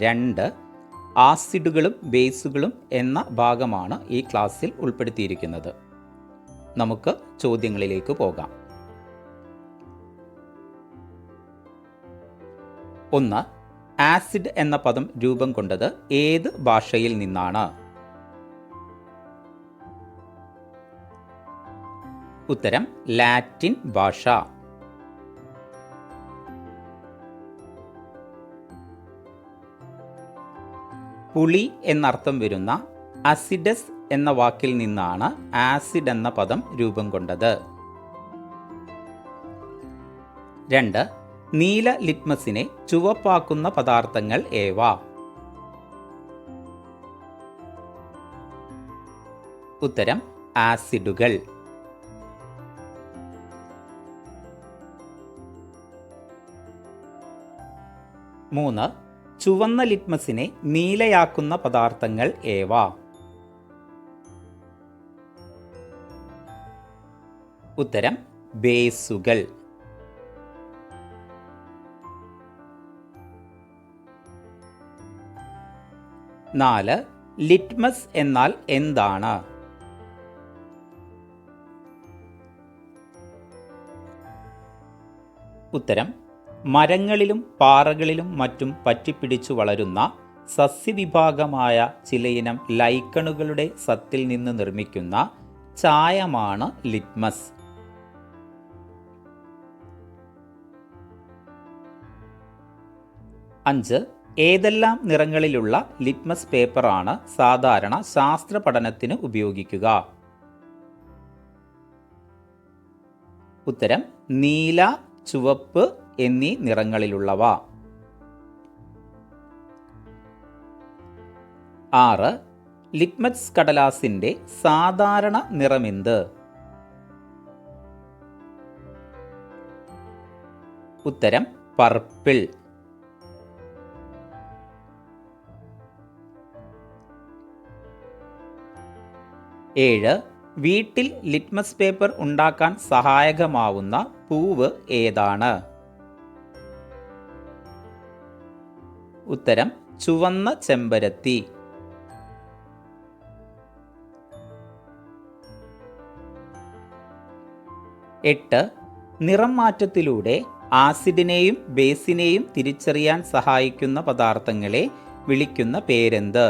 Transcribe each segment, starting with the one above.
രണ്ട് ആസിഡുകളും ബേസുകളും എന്ന ഭാഗമാണ് ഈ ക്ലാസ്സിൽ ഉൾപ്പെടുത്തിയിരിക്കുന്നത്. നമുക്ക് ചോദ്യങ്ങളിലേക്ക് പോകാം. ഒന്ന് ആസിഡ് എന്ന പദം രൂപം കൊണ്ടത് ഏത് ഭാഷയിൽ നിന്നാണ്? ഉത്തരം ലാറ്റിൻ ഭാഷ. പുളി എന്നർത്ഥം വരുന്ന അസിഡസ് എന്ന വാക്കിൽ നിന്നാണ് ആസിഡ് എന്ന പദം രൂപം കൊണ്ടത്. രണ്ട് നീല ലിറ്റ്മസിനെ ചുവപ്പാക്കുന്ന പദാർത്ഥങ്ങൾ ഏവ? ഉത്തരം ആസിഡുകൾ മൂന്ന് ചുവന്ന ലിറ്റ്മസിനെ നീലയാക്കുന്ന പദാർത്ഥങ്ങൾ ഏവ? ഉത്തരം ബേസുകൾ. നാല് ലിറ്റ്മസ് എന്നാൽ എന്താണ്? ഉത്തരം മരങ്ങളിലും പാറകളിലും മറ്റും പറ്റിപ്പിടിച്ചു വളരുന്ന സസ്യവിഭാഗമായ ചിലയിനം ലൈക്കണുകളുടെ സത്തിൽ നിന്ന് നിർമ്മിക്കുന്ന ചായമാണ് ലിറ്റ്മസ്. അഞ്ച്. ഏതെല്ലാം നിറങ്ങളിലുള്ള ലിറ്റ്മസ് പേപ്പറാണ് സാധാരണ ശാസ്ത്ര പഠനത്തിന് ഉപയോഗിക്കുക? ഉത്തരം നീല ചുവപ്പ് എന്നീ നിറങ്ങളിലുള്ളവ. ആറ് ലിറ്റ്മസ് കടലാസിന്റെ സാധാരണ നിറമെന്ത്? ഉത്തരം പർപ്പിൾ. ഏഴ് വീട്ടിൽ ലിറ്റ്മസ് പേപ്പർ ഉണ്ടാക്കാൻ സഹായകമാവുന്ന പൂവ് ഏതാണ്? ഉത്തരം ചുവന്ന ചെമ്പരത്തി. എട്ട് നിറം മാറ്റത്തിലൂടെ ആസിഡിനെയും ബേസിനെയും തിരിച്ചറിയാൻ സഹായിക്കുന്ന പദാർത്ഥങ്ങളെ വിളിക്കുന്ന പേരെന്ത്?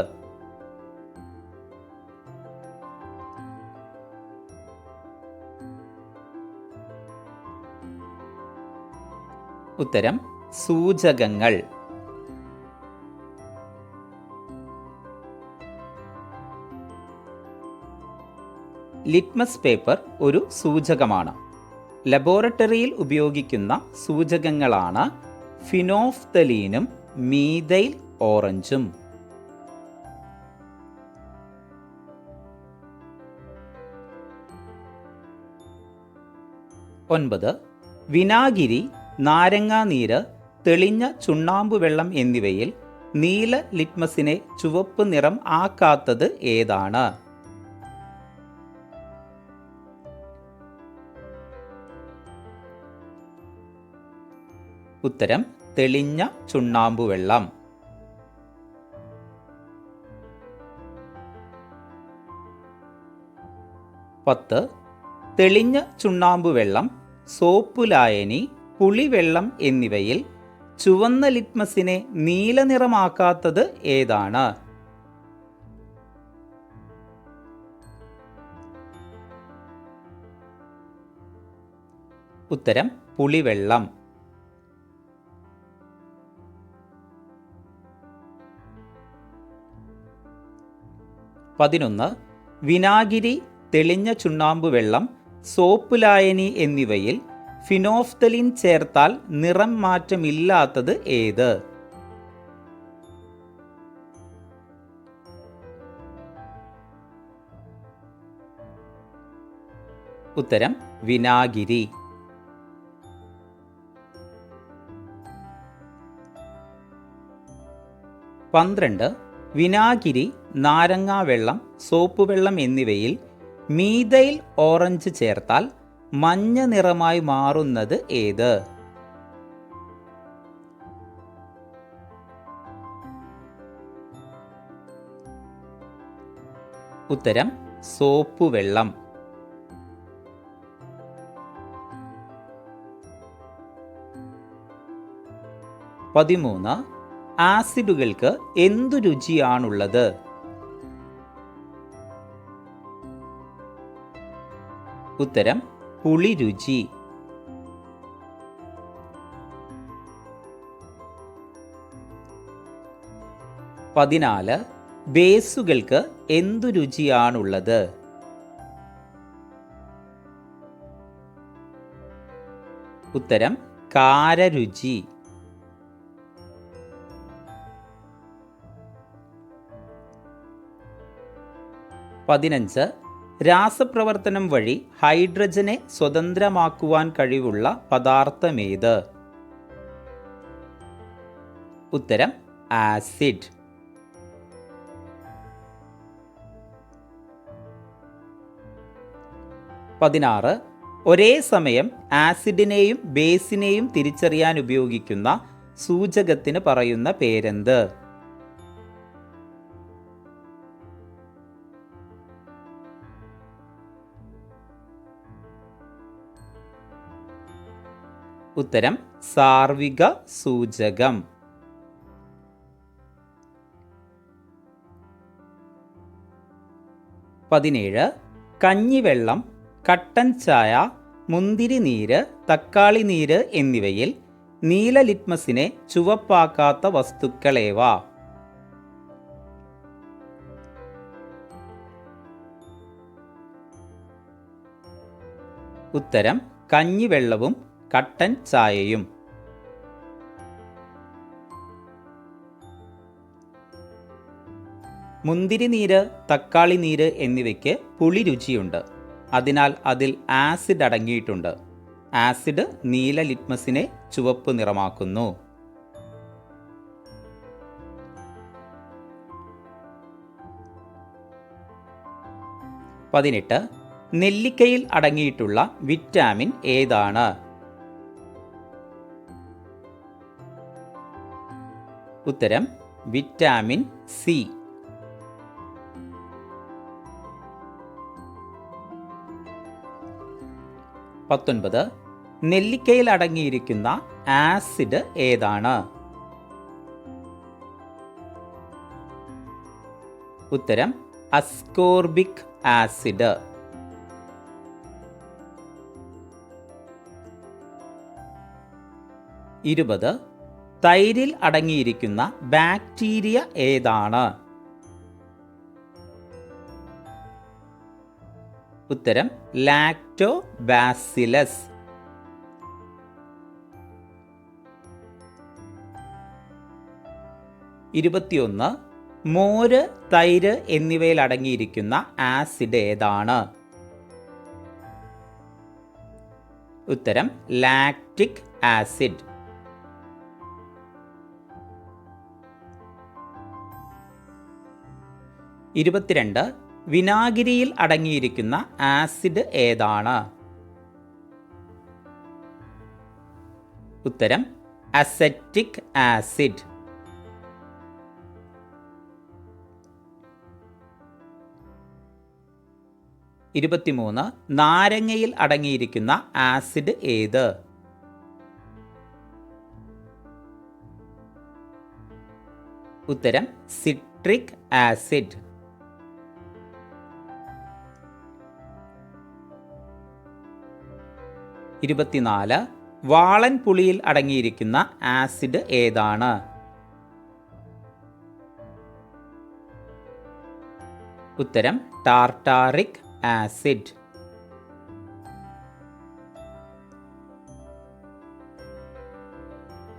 ഉത്തരം സൂചകങ്ങൾ. ലിറ്റ്മസ് പേപ്പർ ഒരു സൂചകമാണ്. ലബോറട്ടറിയിൽ ഉപയോഗിക്കുന്ന സൂചകങ്ങളാണ് ഫിനോഫ്തലീനും മീതൈൽ ഓറഞ്ചും ഒൻപത് വിനാഗിരി നാരങ്ങാനീര് തെളിഞ്ഞ ചുണ്ണാമ്പ് വെള്ളം എന്നിവയിൽ നീല ലിറ്റ്മസിനെ ചുവപ്പ് നിറം ആക്കാത്തത് ഏതാണ്? ഉത്തരം തെളിഞ്ഞ ചുണ്ണാമ്പുവെള്ളം പത്ത് തെളിഞ്ഞ ചുണ്ണാമ്പുവെള്ളം സോപ്പ് ലായനി പുളിവെള്ളം എന്നിവയിൽ ചുവന്ന ലിറ്റ്മസിനെ നീലനിറമാക്കാത്തത് ഏതാണ്? ഉത്തരം പുളിവെള്ളം. പതിനൊന്ന് വിനാഗിരി തെളിഞ്ഞ ചുണ്ണാമ്പ് വെള്ളം സോപ്പ് ലായനി എന്നിവയിൽ ഫിനോഫ്തലിൻ ചേർത്താൽ നിറം മാറ്റമില്ലാത്തത് ഏത്? ഉത്തരം വിനാഗിരി. പന്ത്രണ്ട് വിനാഗിരി നാരങ്ങാവെള്ളം സോപ്പ് വെള്ളം എന്നിവയിൽ മീതയിൽ ഓറഞ്ച് ചേർത്താൽ മഞ്ഞ നിറമായി മാറുന്നത് ഏത്? ഉത്തരം സോപ്പ് വെള്ളം. പതിമൂന്ന് ആസിഡുകൾക്ക് എന്തു രുചിയാണുള്ളത്? ഉത്തരം പുളി രുചി. പതിനാല് ബേസുകൾക്ക് എന്തു രുചിയാണുള്ളത്? ഉത്തരം കാരരുചി. പതിനഞ്ച് രാസപ്രവർത്തനം വഴി ഹൈഡ്രജനെ സ്വതന്ത്രമാക്കുവാൻ കഴിവുള്ള പദാർത്ഥമേത്? ഉത്തരം ആസിഡ്. പതിനാറ് ഒരേ സമയം ആസിഡിനെയും ബേസിനെയും തിരിച്ചറിയാൻ ഉപയോഗിക്കുന്ന സൂചകത്തിന് പറയുന്ന പേരെന്ത്? ഉത്തരം സാർവിക സൂചകം. പതിനേഴ് കഞ്ഞിവെള്ളം കട്ടൻ ചായ മുന്തിരി നീര് തക്കാളി നീര് എന്നിവയിൽ നീല ലിറ്റ്മസിനെ ചുവപ്പാക്കാത്ത വസ്തുക്കളേവ? ഉത്തരം കഞ്ഞിവെള്ളവും കട്ടൻ ചായയും. മുന്തിരി നീര് തക്കാളി നീര് എന്നിവയ്ക്ക് പുളി രുചിയുണ്ട്. അതിനാൽ അതിൽ ആസിഡ് അടങ്ങിയിട്ടുണ്ട്. ആസിഡ് നീല ലിറ്റ്മസിനെ ചുവപ്പ് നിറമാക്കുന്നു. പതിനെട്ട്. നെല്ലിക്കയിൽ അടങ്ങിയിട്ടുള്ള വിറ്റാമിൻ ഏതാണ്? ഉത്തരം വിറ്റാമിൻ സി. പത്തൊൻപത്. നെല്ലിക്കയിൽ അടങ്ങിയിരിക്കുന്ന ആസിഡ് ഏതാണ്? ഉത്തരം അസ്കോർബിക് ആസിഡ്. ഇരുപത്. തൈരിൽ അടങ്ങിയിരിക്കുന്ന ബാക്ടീരിയ ഏതാണ്? ഉത്തരം ലാക്ടോ ബാസിലസ് ഇരുപത്തിയൊന്ന് മോര് തൈര് എന്നിവയിൽ അടങ്ങിയിരിക്കുന്ന ആസിഡ് ഏതാണ്? ഉത്തരം ലാക്റ്റിക് ആസിഡ്. ഇരുപത്തിരണ്ട് വിനാഗിരിയിൽ അടങ്ങിയിരിക്കുന്ന ആസിഡ് ഏതാണ്? ഉത്തരം അസറ്റിക് ആസിഡ്. ഇരുപത്തിമൂന്ന് നാരങ്ങയിൽ അടങ്ങിയിരിക്കുന്ന ആസിഡ് ഏത്? ഉത്തരം സിട്രിക് ആസിഡ്. ഇരുപത്തിനാല് വാളൻ പുളിയിൽ അടങ്ങിയിരിക്കുന്ന ആസിഡ് ഏതാണ്? ഉത്തരം ടാർട്ടാറിക് ആസിഡ്.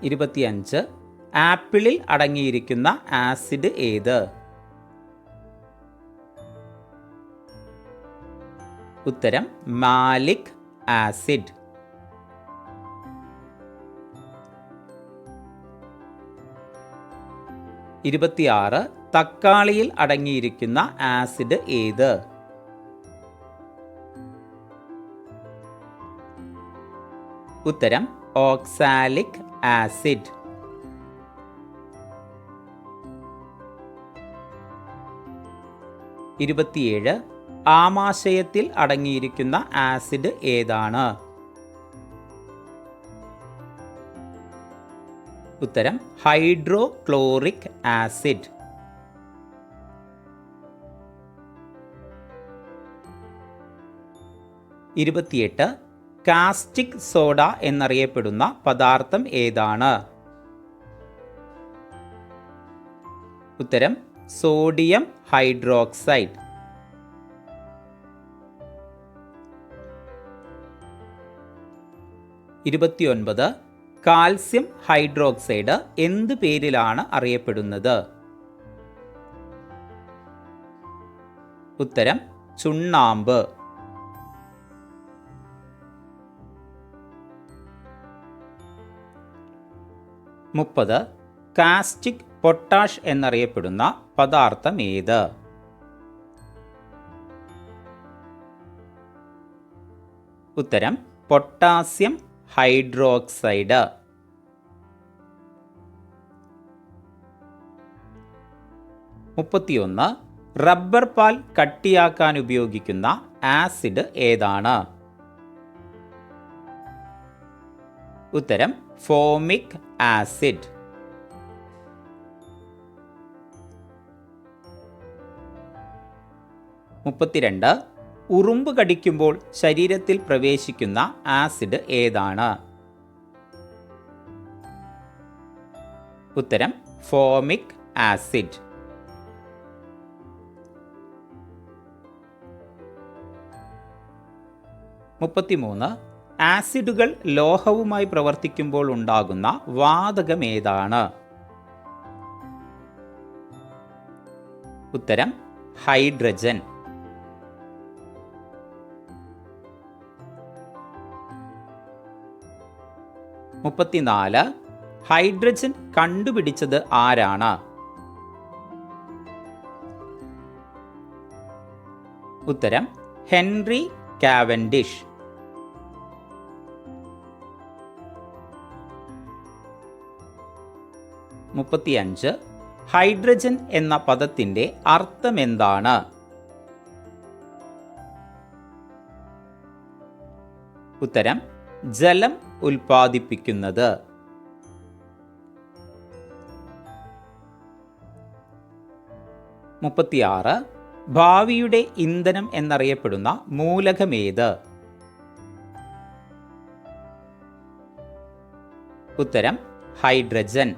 ഇരുപത്തിയഞ്ച് ആപ്പിളിൽ അടങ്ങിയിരിക്കുന്ന ആസിഡ് ഏത്? ഉത്തരം മാലിക് ആസിഡ്. ഇരുപത്തിയാറ് തക്കാളിയിൽ അടങ്ങിയിരിക്കുന്ന ആസിഡ് ഏത്? ഉത്തരം ഓക്സാലിക് ആസിഡ്. ഇരുപത്തിയേഴ് ആമാശയത്തിൽ അടങ്ങിയിരിക്കുന്ന ആസിഡ് ഏതാണ്? ഉത്തരം ഹൈഡ്രോക്ലോറിക് ആസിഡ്. ഇരുപത്തിയെട്ട് കാസ്റ്റിക് സോഡ എന്നറിയപ്പെടുന്ന പദാർത്ഥം ഏതാണ്? ഉത്തരം സോഡിയം ഹൈഡ്രോക്സൈഡ്. ഇരുപത്തിയൊൻപത് കാൽസ്യം ഹൈഡ്രോക്സൈഡ് എന്ത് പേരിലാണ് അറിയപ്പെടുന്നത്? ഉത്തരം ചുണ്ണാമ്പ്. മുപ്പത് കാസ്റ്റിക് പൊട്ടാഷ് എന്നറിയപ്പെടുന്ന പദാർത്ഥം ഏത്? ഉത്തരം പൊട്ടാസ്യം ഹൈഡ്രോക്സൈഡ്. മുപ്പത്തിയൊന്ന് റബ്ബർ പാൽ കട്ടിയാക്കാൻ ഉപയോഗിക്കുന്ന ആസിഡ് ഏതാണ്? ഉത്തരം ഫോമിക് ആസിഡ്. മുപ്പത്തിരണ്ട് ഉറുമ്പ് കടിക്കുമ്പോൾ ശരീരത്തിൽ പ്രവേശിക്കുന്ന ആസിഡ് ഏതാണ്? ഉത്തരം ഫോമിക് ആസിഡ്. മുപ്പത്തിമൂന്ന് ആസിഡുകൾ ലോഹവുമായി പ്രവർത്തിക്കുമ്പോൾ ഉണ്ടാകുന്ന വാതകം ഏതാണ്? ഉത്തരം ഹൈഡ്രജൻ. മുപ്പത്തിനാല്. ഹൈഡ്രജൻ കണ്ടുപിടിച്ചത് ആരാണ്? ഉത്തരം ഹെൻറി കാവൻഡിഷ്. മുപ്പത്തിയഞ്ച്. ഹൈഡ്രജൻ എന്ന പദത്തിന്റെ അർത്ഥമെന്താണ്? ഉത്തരം ജലം ഉൽപ്പാദിപ്പിക്കുന്നത്. മുപ്പത്തിയാറ്. ഭാവിയുടെ ഇന്ധനം എന്നറിയപ്പെടുന്ന മൂലകമേത്? ഉത്തരം ഹൈഡ്രജൻ.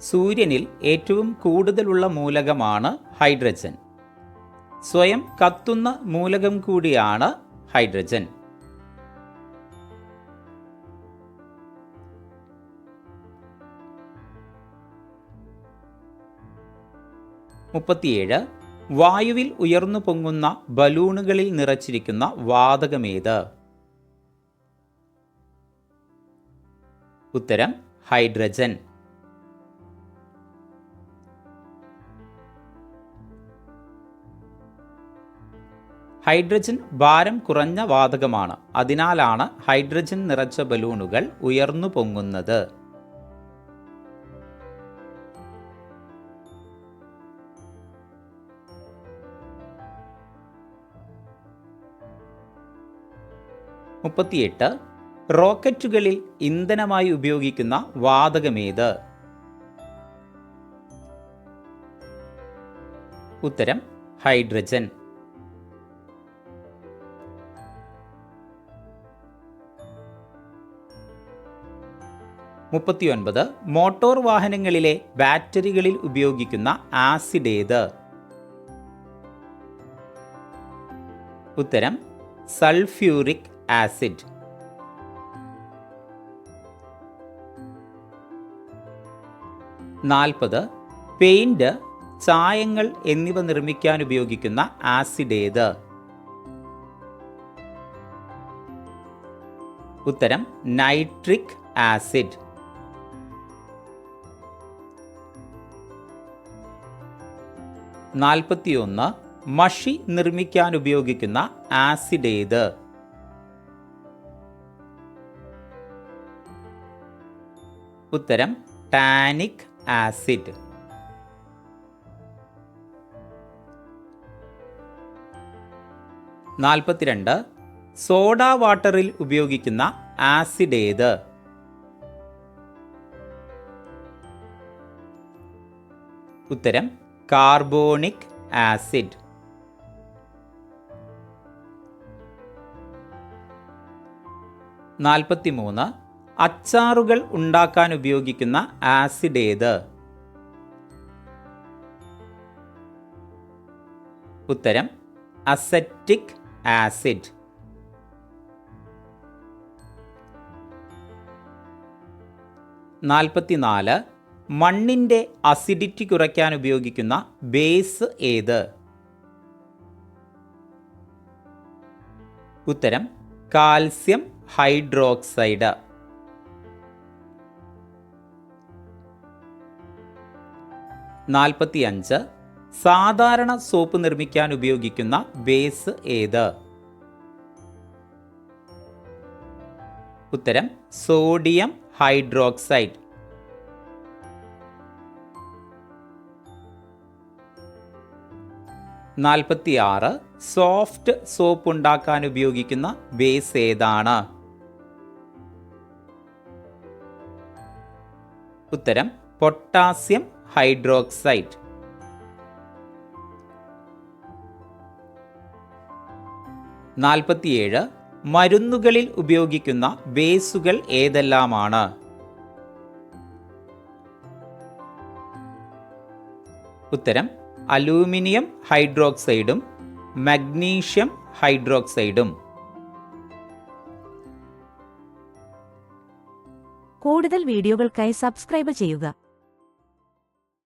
സൂര്യനിൽ ഏറ്റവും കൂടുതലുള്ള മൂലകമാണ് ഹൈഡ്രജൻ. സ്വയം കത്തുന്ന മൂലകം കൂടിയാണ് ഹൈഡ്രജൻ. മുപ്പത്തിയേഴ്. വായുവിൽ ഉയർന്നു പൊങ്ങുന്ന ബലൂണുകളിൽ നിറച്ചിരിക്കുന്ന വാതകമേത്? ഉത്തരം ഹൈഡ്രജൻ. ഹൈഡ്രജൻ ഭാരം കുറഞ്ഞ വാതകമാണ്. അതിനാലാണ് ഹൈഡ്രജൻ നിറച്ച ബലൂണുകൾ ഉയർന്നു പൊങ്ങുന്നത്. മുപ്പത്തിയെട്ട്. റോക്കറ്റുകളിൽ ഇന്ധനമായി ഉപയോഗിക്കുന്ന വാതകമേത്? ഉത്തരം ഹൈഡ്രജൻ. മുപ്പത്തിയൊൻപത് മോട്ടോർ വാഹനങ്ങളിലെ ബാറ്ററികളിൽ ഉപയോഗിക്കുന്ന ആസിഡ് ഏത്? ഉത്തരം സൾഫ്യൂറിക് ആസിഡ്. നാൽപ്പത് പെയിന്റ് ചായങ്ങൾ എന്നിവ നിർമ്മിക്കാൻ ഉപയോഗിക്കുന്ന ആസിഡ് ഏത്? ഉത്തരം നൈട്രിക് ആസിഡ്. നാൽപ്പത്തിയൊന്ന് മഷി നിർമ്മിക്കാൻ ഉപയോഗിക്കുന്ന ആസിഡ് ഏത്? ഉത്തരം ടാനിക് ആസിഡ്. നാൽപ്പത്തിരണ്ട് സോഡ വാട്ടറിൽ ഉപയോഗിക്കുന്ന ആസിഡ് ഏത്? ഉത്തരം കാർബോണിക് ആസിഡ്. നാൽപ്പത്തിമൂന്ന്. അച്ചാറുകൾ ഉണ്ടാക്കാൻ ഉപയോഗിക്കുന്ന ആസിഡ് ഏത്? ഉത്തരം അസറ്റിക് ആസിഡ്. നാൽപ്പത്തിനാല്. മണ്ണിന്റെ അസിഡിറ്റി കുറയ്ക്കാൻ ഉപയോഗിക്കുന്ന ബേസ് ഏത്? ഉത്തരം കാൽസ്യം ഹൈഡ്രോക്സൈഡ്. നാൽപ്പത്തിയഞ്ച് സാധാരണ സോപ്പ് നിർമ്മിക്കാൻ ഉപയോഗിക്കുന്ന ബേസ് ഏത്? ഉത്തരം സോഡിയം ഹൈഡ്രോക്സൈഡ് നാൽപ്പത്തിയാറ് സോഫ്റ്റ് സോപ്പ് ഉണ്ടാക്കാൻ ഉപയോഗിക്കുന്ന ബേസ് ഏതാണ്? ഉത്തരം പൊട്ടാസ്യം ഹൈഡ്രോക്സൈഡ്. നാൽപ്പത്തിയേഴ് മരുന്നുകളിൽ ഉപയോഗിക്കുന്ന ബേസുകൾ ഏതെല്ലാമാണ്? ഉത്തരം അലൂമിനിയം ഹൈഡ്രോക്സൈഡും മഗ്നീഷ്യം ഹൈഡ്രോക്സൈഡും. കൂടുതൽ വീഡിയോകൾക്കായി സബ്സ്ക്രൈബ് ചെയ്യുക.